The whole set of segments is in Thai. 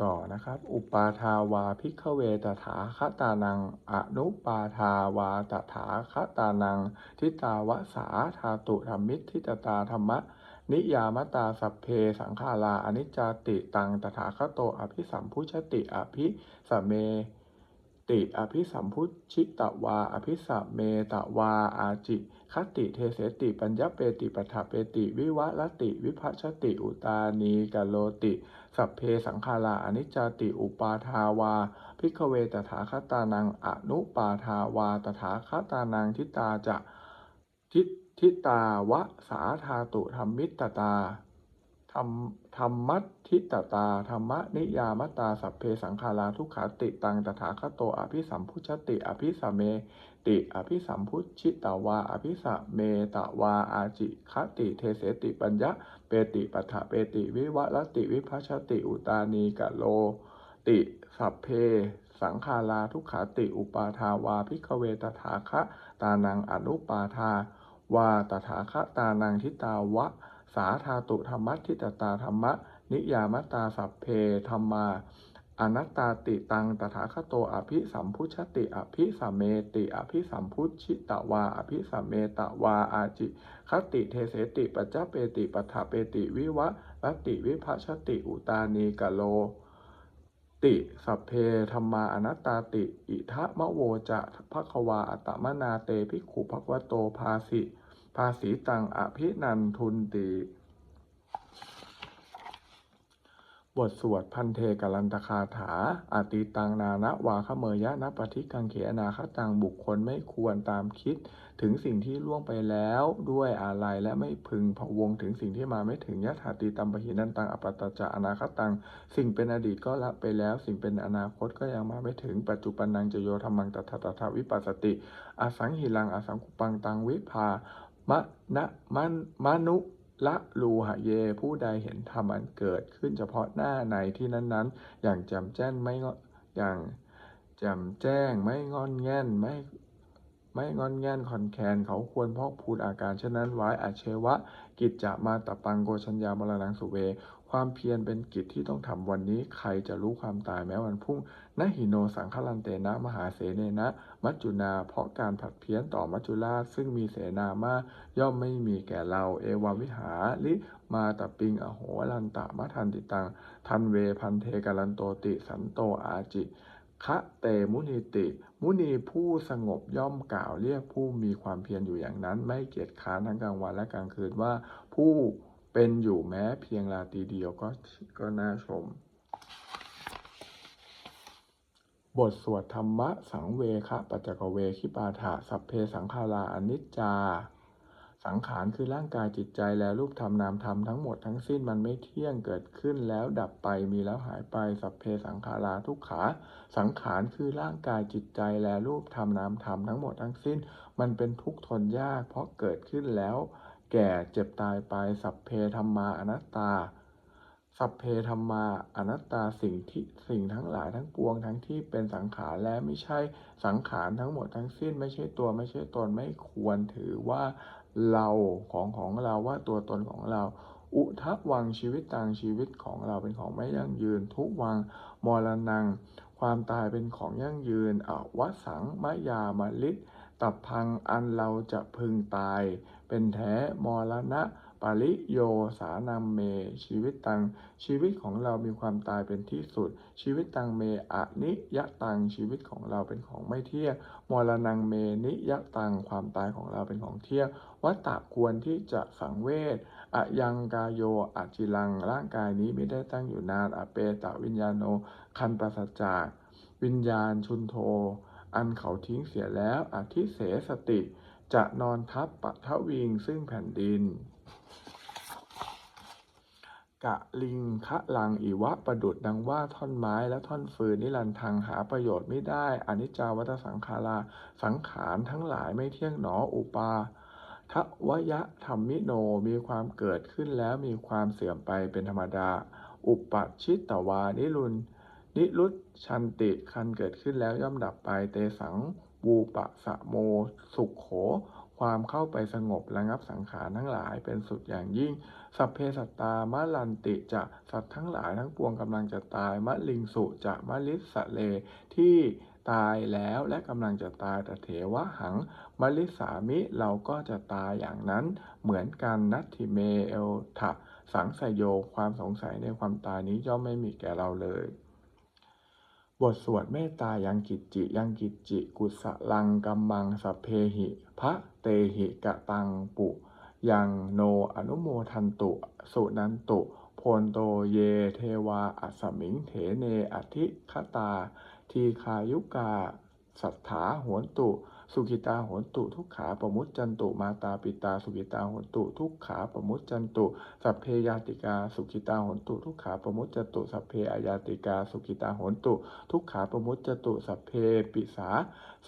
ต่อนะครับ อุปาทาวาพิกเวตถาคตานัง อนุปาทาวาตถาคตานัง ทิตาวสาธาตุธรรมิทิตตาธรรมะ นิยามตาสัพเพสังขาราอนิจจติตังตถาคโตอภิสัมพุชติอภิสเม ติอภิสัมพุชิตวา อภิสัมเมตวา อาจิคติเทเสติปัญญเปติปัฏฐเปติ วิวะลติ วิภัชติ อุตานีกโลติ สัพเพสังขาราอนิจจติอุปาทาวาพิกเวตถาคตานังอนุปาทาวาตถาคตานังทิตาจะทิทิตาวะสาธาตุธรรมิตตา ธรรมธรรมัตทิตตาธรรมนิยามตาสัพเพสังขาราทุกขาติตังตถาคโตอภิสัมพุชติอภิสัมเมติอภิสัมพุชิตาวาอภิสัมเมตวาอาจิคติเทเสติปัญญะเปติปัฏฐเปติวิวัลติวิภัชติอุตานีกะโล ติสัพเพสังขาราทุกขาติอุปาทาวาพิกเวตถาคะตานังอนุปาทาวาตถาคตานังทิตาวะ สาธาตุธรรมัตทิตตาธรรมะนิยามตาสัพเพธรรมาอนัตตาติตังตถาคโตอภิสัมพุชติอภิสัมเมติอภิสัมพุชิตวาอภิสัมเมตวาอาจิคติเทเสติปัจจเปติปัฏฐเปติวิวะรติวิภัชติอุตานีกะโล ติสัพเพธรรมาอนัตตาติ อิทะมะโวจะภควาอัตตมนาเตภิกขุภควโตภาสิ ภาษีตังอภินันทุนติ บทสวดพันเทกลันตคาถาอาติตังนานะวาขเมยะนะปฏิกังเขอนาคตังบุคคลไม่ควรตามคิด ถึงสิ่งที่ล่วงไปแล้วด้วยอะไรและไม่พึงพวงถึงสิ่งที่มาไม่ถึงยะถาติตัมปหินันตังอปตตจะอนาคตัง สิ่งเป็นอดีตก็ละไปแล้ว สิ่งเป็นอนาคตก็ยังมาไม่ถึง ปัจจุบันนังจะโยธรรมังตถาตถาวิปัสสติ อสังหิลังอสังคุปังตังวิภา มะนะมันมนุละลูหะเย ผู้ใดเห็นธรรมอันเกิดขึ้นเฉพาะหน้าในที่นั้นๆ อย่างแจ่มแจ้งไม่ออย่างแจ่มแจ้งไม่งอนแง่นไม่ ไม่งอนแงนคอนแคนเขาควรพอกพูดอาการเช่นนั้นไว้อาเชวะ กิจจะมาตะปังโกชัญญามรณังสุเว ความเพียรเป็นกิจที่ต้องทำวันนี้ ใครจะรู้ความตายแม้วันพรุ่งนหิโนสังฆลันเตนะมหาเสเนนะ มัจจุนา เพราะการผัดเพี้ยนต่อมัจจุราชซึ่งมีเสนามาย่อมไม่มีแก่เรา เอวาวิหาลิมาตปิงอโหลันตะมะทันติตัง ทันเวพันเทกาลันโตติสันโตอาจิ คะเตมุนีติ มุนีผู้สงบย่อมกล่าวเรียกผู้มีความเพียรอยู่อย่างนั้น ไม่เกียจค้านทั้งกลางวันและกลางคืนว่า ผู้เป็นอยู่แม้เพียงราตรีเดียวก็ก็น่าชม บทสวดธรรมะสังเวคะปัจจกเวคิปาถะสัพเพสังขาราอนิจจา สังขารคือร่างกายจิตใจและรูปธรรมนามธรรมทั้งหมดทั้งสิ้นมันไม่เที่ยงเกิดขึ้นแล้วดับไปมีแล้วหายไปสัพเพสังขาราทุกขา สังขารคือร่างกายจิตใจและรูปธรรมนามธรรมทั้งหมดทั้งสิ้น มันเป็นทุกข์ทนยาก เพราะเกิดขึ้นแล้ว แก่เจ็บตายไปสัพเพธรรมาอนัตตาสัพเพธรรมาอนัตตาสิ่งที่สิ่งทั้งหลายทั้งปวงทั้งที่เป็นสังขารและไม่ใช่สังขารทั้งหมดทั้งสิ้น ไม่ใช่ตัวไม่ใช่ตนไม่ควรถือว่า เราของของเราว่าตัวตนของเรา อุทะวังชีวิตต่างชีวิตของเราเป็นของไม่ยั่งยืน ทุกวังมรณัง ความตายเป็นของยั่งยืนอวสังมายามลิตตับพังอันเราจะพึงตาย เป็นแท้มรณะ ปาริโยสานามเม ชีวิตตัง ชีวิตของเรามีความตายเป็นที่สุด ชีวิตตังเมอะนิยะตัง ชีวิตของเราเป็นของไม่เที่ยงมรณังเมนิยะตัง ความตายของเราเป็นของเที่ยงวัตตะควรที่จะสังเวชอะยังกายโยอะจิลัง ร่างกายนี้ไม่ได้ตั้งอยู่นานอเปตะวิญญาโน คันปัสจากวิญญาณชุนโท อันเขาทิ้งเสียแล้วอธิเสสติ จะนอนทับปัทวิงซึ่งแผ่นดิน กะลิงคะลังอีวะประดุดดังว่าท่อนไม้และท่อนฟืนนิรันทางหาประโยชน์ไม่ได้อนิจจาวัตสังขาราสังขารทั้งหลายไม่เที่ยงหนออุปาทวยะธรรมิโนมีความเกิดขึ้นแล้วมีความเสื่อมไปเป็นธรรมดา อุปชิตตวานิรุนนิรุตชันติคันเกิดขึ้นแล้วย่อมดับไปเตสังวูปะสะโม สุขโข ความเข้าไปสงบระงับสังขารทั้งหลายเป็นสุดอย่างยิ่ง สัพเพสัตตามะลันติจะสัตว์ทั้งหลายทั้งปวงกำลังจะตายมะลิงสุจะมะลิสะเลที่ตายแล้วและกำลังจะตายแต่เถวะหังมะลิสามิเราก็จะตายอย่างนั้นเหมือนกันนัตถิเมเอลทะสังสยโยความสงสัยในความตายนี้ย่อมไม่มีแก่เราเลย บทสวดเมตตายังกิจจิยังกิจจิ กุสลังกัมมังสัพเพหิพระเตหิกะตังปุ ยังโนอนุโมทันตุ สุนันตุโพนโตเยเทวาอัสมิงเถเนอธิคตา ทีคายุกา สัทธาหวนตุ สุกิตาโหนตุทุกขาปมุจจันตุมาตาปิตา สุกิตาโหนตุทุกขาปมุจจันตุสัพเพยาติกา สุกิตาโหนตุทุกขาปมุจจตุสัพเพอายาติกา สุกิตาโหนตุทุกขาปมุจจตุสัพเพปิสา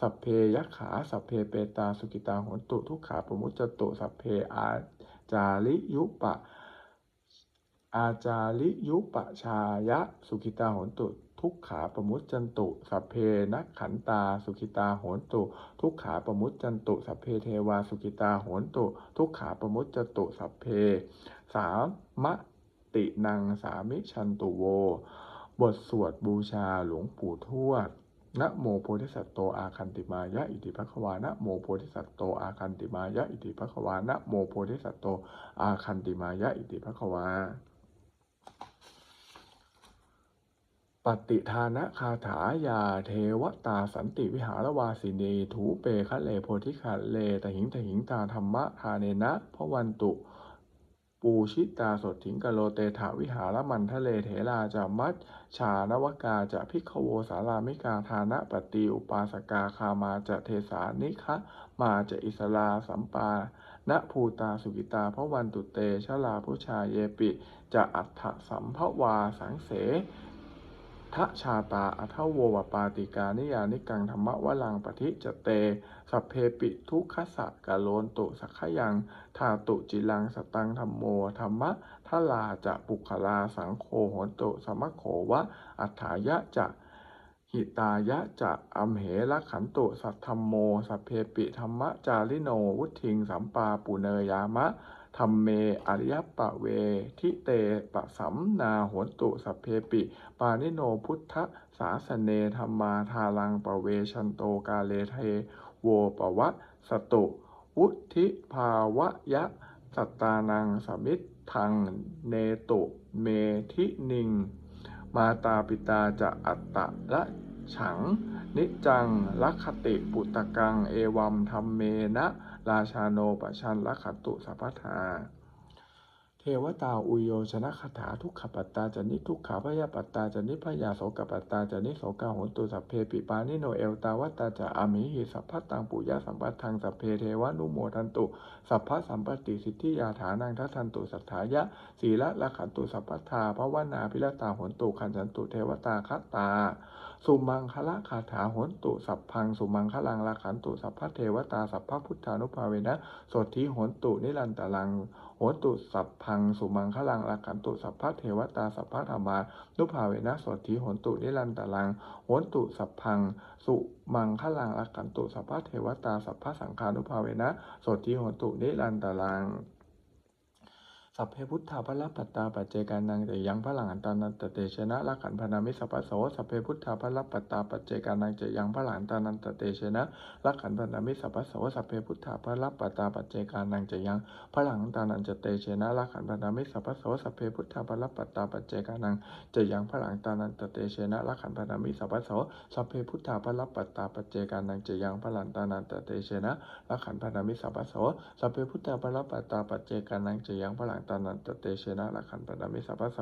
สัพเพยขาสัพเพเปตา สุกิตาโหนตุทุกขาปมุจจตุสัพเพอาจาริยุปะอาจาริยุปชายะ สุขิตาโหนตุ ทุกขาประมุจจันตุสัพเพนักขันตา สุขิตาโหนตุ ทุกขาประมุจจันตุสัพเพเทวาสุขิตาโหนตุ ทุกขาประมุจจตุสัพเพ สามะตินังสามิชันตุโว บทสวดบูชาหลวงปู่ทวดนะโมโพธิสัตโตอาคันติมายะอิติภควานะโมโพธิสัตโตอาคันติมายะอิติภควานะโมโพธิสัตโตอาคันติมายะอิติภควา ปฏิทานะคาถายาเทวตาสันติวิหารวาสินีถูเปคะเลโพธิคะเลตหิงตหิงตาธรรมะทาเนนะพระวันตุ ปูชิตาสดถิงกะโลเตถาวิหารมันทะเลเถราจะมัจชานวกาจะพิกโวสารามิกาทานะปฏิอุปาสกาคามาจะเทสานิคะมาจะอิสลาสัมปาณภูตาสุกิตาพระวันตุเตชลาพุชาเยปิ จะอัฏฐสัมภวาสังเส ทะชาตาอัทโววปาติกานิยานิกังธรรมวลังปฏิจเต สัพเพปิทุกขสะกะโลนตุสักขยังธาตุจิลังสตังธรรมโมธรรมะทลาจะปุคลาสังโฆโหนตุสมะโขวะ อัฏฐายะจะหิตายะจะอัมเหละขันตุสัทธรรมโม สัพเพปิธรรมะจาริโนวุทิงสัมปาปุเนยามะ ธรรมเมอริยปะเวทิเตปะสัมนาโหนตุสัพเพปิ ปานิโนพุทธสาสเนธรรมาทาลังปะเวชันโตกาเลเทโวปะวะสตุวุธิภาวะยะสัตตานังสมิทธังเนตุเมทินิง มาตาปิตาจะอัตตะละ ฉัง นิจังลักขติปุตตะกัง เอวัมธรรมเมนะ ราชาโนปชันลักขตุสัพพทา เทวตาอุโยชนะคาถาทุกขปัตตาจนิทุกขาพยาปัตตาจนิพยาโสกปัตตาจนิโสกาหนตุสัพเพปิปานิโนเอลตาวัตตาจะอามิหิสัพพตังปุยะสัมปัทังสัพเพเทวานุโมทันตุสัพพสัมปติสิทธิยาฐานังทัทันตุสัทธายะศีละละขันตุสัพพทาภวนาพิรตาหนตุขันจันตุเทวตาคัตตา สุมังคละคาถาหนตุสัพพังสุมังคลังละขันตุสัพพเทวตาสัพพพุทธานุภาเวนะโสทิหนตุนิรันตลัง โหนตุสัพพังสุมังคลังรักขันตุสัพพเทวตาสัพพธรรมานุภาเวนะโสทิโหนตุนิรันตลังโหนตุสัพพังสุมังคลังรักขันตุสัพพเทวตาสัพพสังฆานุภาเวนะโสทิโหนตุนิรันตลัง สัพเพพุทธาพระปัตตาปัจเจกานังจะยังพระหลังอันตานันตเตชนะละขันพนามิสัพพโสสัพเพพุทธาพระปัตตาปัจเจกานังจะยังพระหลังอันตานันตเตชนะละขันพนามิสัพพโสสัพเพพุทธาพระปัตตาปัจเจกานังจะยังพระหลังอันตานันจะเตชนะละขันพนามิสัพพโสสัพเพพุทธาพระปัตตาปัจเจกานังจะยังพระหลังอันตานันตเตชนะละขันพนามิสัพพโสสัพเพพุทธาพระปัตตาปัจเจกานังจะยังพระหลังอันตานันตเตชนะละขันพนามิสัพพโสสัพเพพุทธาพระปัตตาปัจเจกานังจะยังพระหลังตานันตเตชนะละขันพนามิสัพพะโส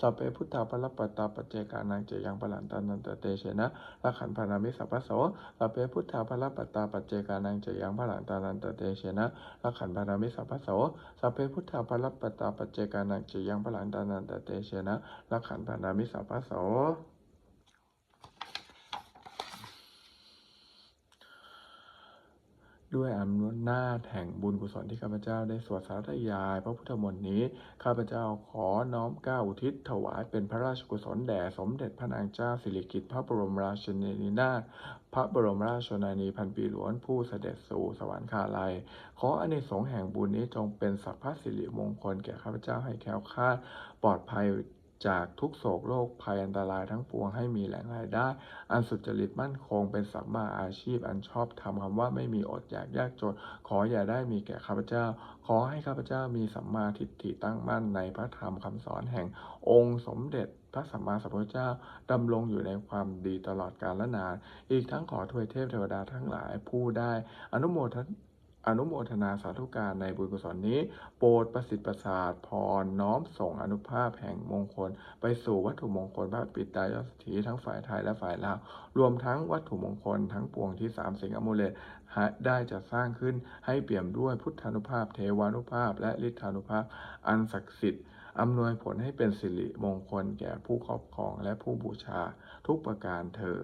สัพเพพุทธาพรปัตตาปเจกานังเจยังพระหลังอันตานันตเตชนะละขันพนามิสัพพะโสสัพเพพุทธาพรปัตตาปเจกานังเจยังพระหลังอันตานันตเตชนะละขันพนามิสัพพะโสสัพเพพุทธาพรปัตตาปเจกานังเจยังพระหลังอันตานันตเตชนะละขันพนามิสัพพะโส ด้วยอำนาจแห่งบุญกุศลที่ข้าพเจ้าได้สวดสาธยาย พระพุทธมนต์นี้ ข้าพเจ้าขอน้อมเกล้าอุทิศถวายเป็นพระราชกุศลแด่สมเด็จพระนางเจ้าสิริกิติ์พระบรมราชินีนาถพระบรมราชชนนีพันปีหลวงผู้เสด็จสู่สวรรคาลัย ขออานิสงแห่งบุญนี้จงเป็นสัพพสิริมงคลแก่ข้าพเจ้าให้แคล้วคลาดปลอดภัย จากทุกโศกโรคภัยอันตรายทั้งปวงให้มีแหล่งรายได้ อันสุจริตมั่นคงเป็นสัมมาอาชีพอันชอบทำคำว่าไม่มีอดอยากยากจน ขออย่าได้มีแก่ข้าพเจ้า ขอให้ข้าพเจ้ามีสัมมาทิฏฐิตั้งมั่นในพระธรรมคำสอนแห่งองค์สมเด็จพระสัมมาสัมพุทธเจ้าดำรงอยู่ในความดีตลอดกาลและนาน อีกทั้งขอทวยเทพเทวดาทั้งหลายผู้ได้อนุโมทน อนุโมทนาสาธุการในบุญกุศลนี้ โปรดประสิทธิ์ประสาทพรน้อมส่งอนุภาพแห่งมงคล ไปสู่วัตถุมงคลพระปิตายสถีทั้งฝ่ายไทยและฝ่ายลาวรวมทั้งวัตถุมงคลทั้งปวงที่สามสิงอมูลเลตได้จะสร้างขึ้นให้เปี่ยมด้วยพุทธานุภาพ เทวานุภาพ และฤทธานุภาพ อันศักดิ์สิทธิ์อำนวยผลให้เป็นสิริมงคลแก่ผู้ครอบครองและผู้บูชาทุกประการเธอ